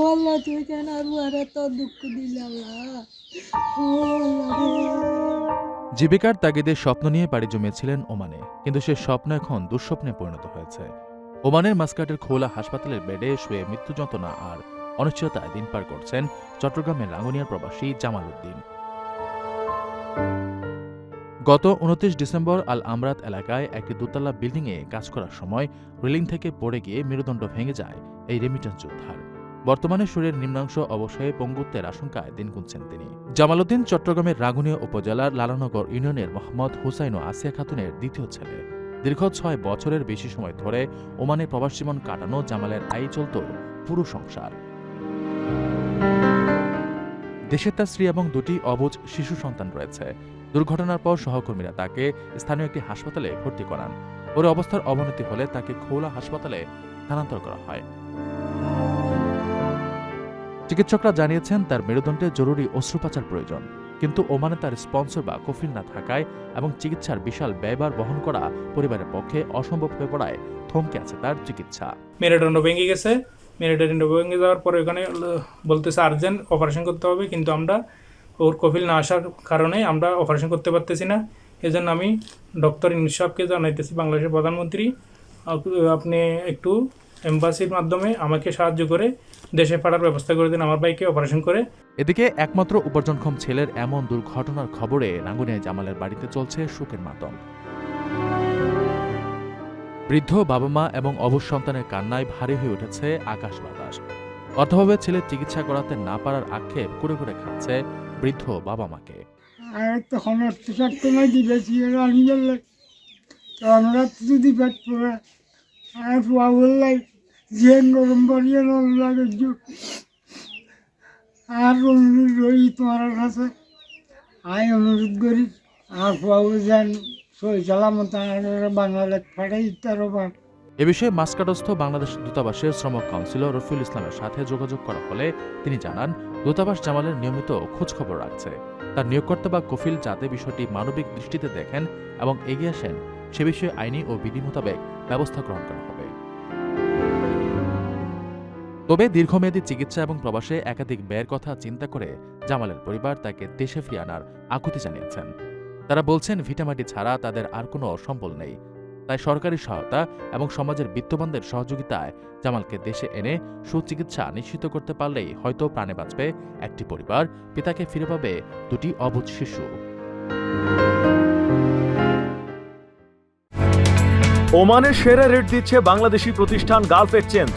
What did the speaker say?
ও আল্লাহ তুই কেন আর উহারে তো দুঃখ দিলে। জীবিকার তাগিদে স্বপ্ন নিয়ে পাড়ি জমিয়েছিলেন ওমানে, কিন্তু সে স্বপ্ন এখন দুঃস্বপ্নে পরিণত হয়েছে। ওমানের মাস্কাটের খোলা হাসপাতালের বেডে শুয়ে মৃত্যু যন্ত্রণা আর অনিশ্চয়তায় দিন পার করছেন চট্টগ্রামের রাঙ্গুনিয়ার প্রবাসী জামাল উদ্দিন। গত উনত্রিশ ডিসেম্বর আল আমরাত এলাকায় একটি দোতলা বিল্ডিংয়ে কাজ করার সময় রেলিং থেকে পড়ে গিয়ে মেরুদণ্ড ভেঙে যায় এই রেমিটেন্স যোদ্ধার। বর্তমানে শরীরের নিম্নাংশ অবশ্যই পঙ্গুত্বের আশঙ্কায় দিন গুনছেন তিনি। জামালউদ্দিন চট্টগ্রামের রাঙ্গুনিয়া উপজেলার লালানগর ইউনিয়নের মোহাম্মদ হুসাইন ও আসিয়া খাতুনের দ্বিতীয় ছেলে। দীর্ঘ ছয় বছরের বেশি সময় ধরে ওমানে প্রবাস জীবন কাটানো জামালের আয় চলত পুরো সংসার। দেশে তার স্ত্রী এবং দুটি অবুজ শিশু সন্তান রয়েছে। দুর্ঘটনার পর সহকর্মীরা তাকে স্থানীয় একটি হাসপাতালে ভর্তি করান। ওর অবস্থার অবনতি হলে তাকে খোলা হাসপাতালে স্থানান্তর করা হয়। চিকিৎসকরা জানিয়েছেন তার মেরুদণ্ডে জরুরি অস্ত্রোপচার প্রয়োজন। কিন্তু ওমানে তার স্পন্সর বা কফিল না থাকায় এবং চিকিৎসার বিশাল ব্যয়ভার বহন করা পরিবারের পক্ষে অসম্ভব হয়ে পড়ায় থমকে আছে তার চিকিৎসা। মেরুদণ্ড ভেঙে গেছে। মেরুদণ্ড ভেঙে যাওয়ার পরে ওখানে বলতেছে আর্জেন্ট অপারেশন করতে হবে, কিন্তু আমরা ওর কফিল না আসার কারণে আমরা অপারেশন করতে পারতেছি না। এজন্য আমি ডক্টর ইনসাফকে জানাইতেছি, বাংলাদেশের প্রধানমন্ত্রী। আপ- আপনি একটু এম্বাসির মাধ্যমে আমাকে সাহায্য করে দেশে পাঠার ব্যবস্থা করে দিন আমার ভাইকে অপারেশন করে। এদিকে একমাত্র উপার্জনক্ষম ছেলের এমন দুর্ঘটনার খবরে রাঙ্গুনিয়া জামালের বাড়িতে চলছে শোকের মাতম। বৃদ্ধ বাবা মা এবং অবশ সন্তানের কান্নায় ভারী হয়ে উঠেছে আকাশ বাতাস। অর্থভাবে ছেলের চিকিৎসা করাতে না পারার আক্ষেপ করে করে খাচ্ছে বৃদ্ধ বাবা মাকে। আর তখন আমরা যদি পেট পড়ে আর পোয়া বললাই যে গরম বাড়িয়ে লাগে আর অনুরোধ রই তোমার কাছে আই অনুরোধ করি, আর পোয়া যেন সই চালামত বাংলাদেশ পাঠাই, তার এ বিষয়ে মাস্কাটস্থ বাংলাদেশ দূতাবাসের শ্রম কাউন্সিলর রফিউল ইসলামের সাথে যোগাযোগ করা হলে তিনি জানান, দূতাবাস জামালের নিয়মিত খোঁজখবর রাখছে। তার নিয়োগকর্তা বা কফিল যাতে বিষয়টি মানবিক দৃষ্টিতে দেখেন এবং এগিয়ে আসেন, সে বিষয়ে আইনি ও বিধি মোতাবেক ব্যবস্থা গ্রহণ করা হবে। তবে দীর্ঘমেয়াদী চিকিৎসা এবং প্রবাসে একাধিক ব্যয়ের কথা চিন্তা করে জামালের পরিবার তাকে দেশে ফিরিয়ে আনার আকুতি জানিয়েছেন। তারা বলছেন, ভিটামাটি ছাড়া তাদের আর কোনো সম্বল নেই। তাই সরকারি সহায়তা এবং সমাজের বিত্তবানদের সহযোগিতায় জামালকে দেশে এনে সুচিকিৎসা নিশ্চিত করতে পারলেই হয়তো প্রাণে বাঁচবে একটি পরিবার, পিতাকে ফিরে পাবে দুটি অবুধ শিশু। ওমানের সেরা রেট দিচ্ছে বাংলাদেশি প্রতিষ্ঠান গালফ এক্সচেঞ্জ।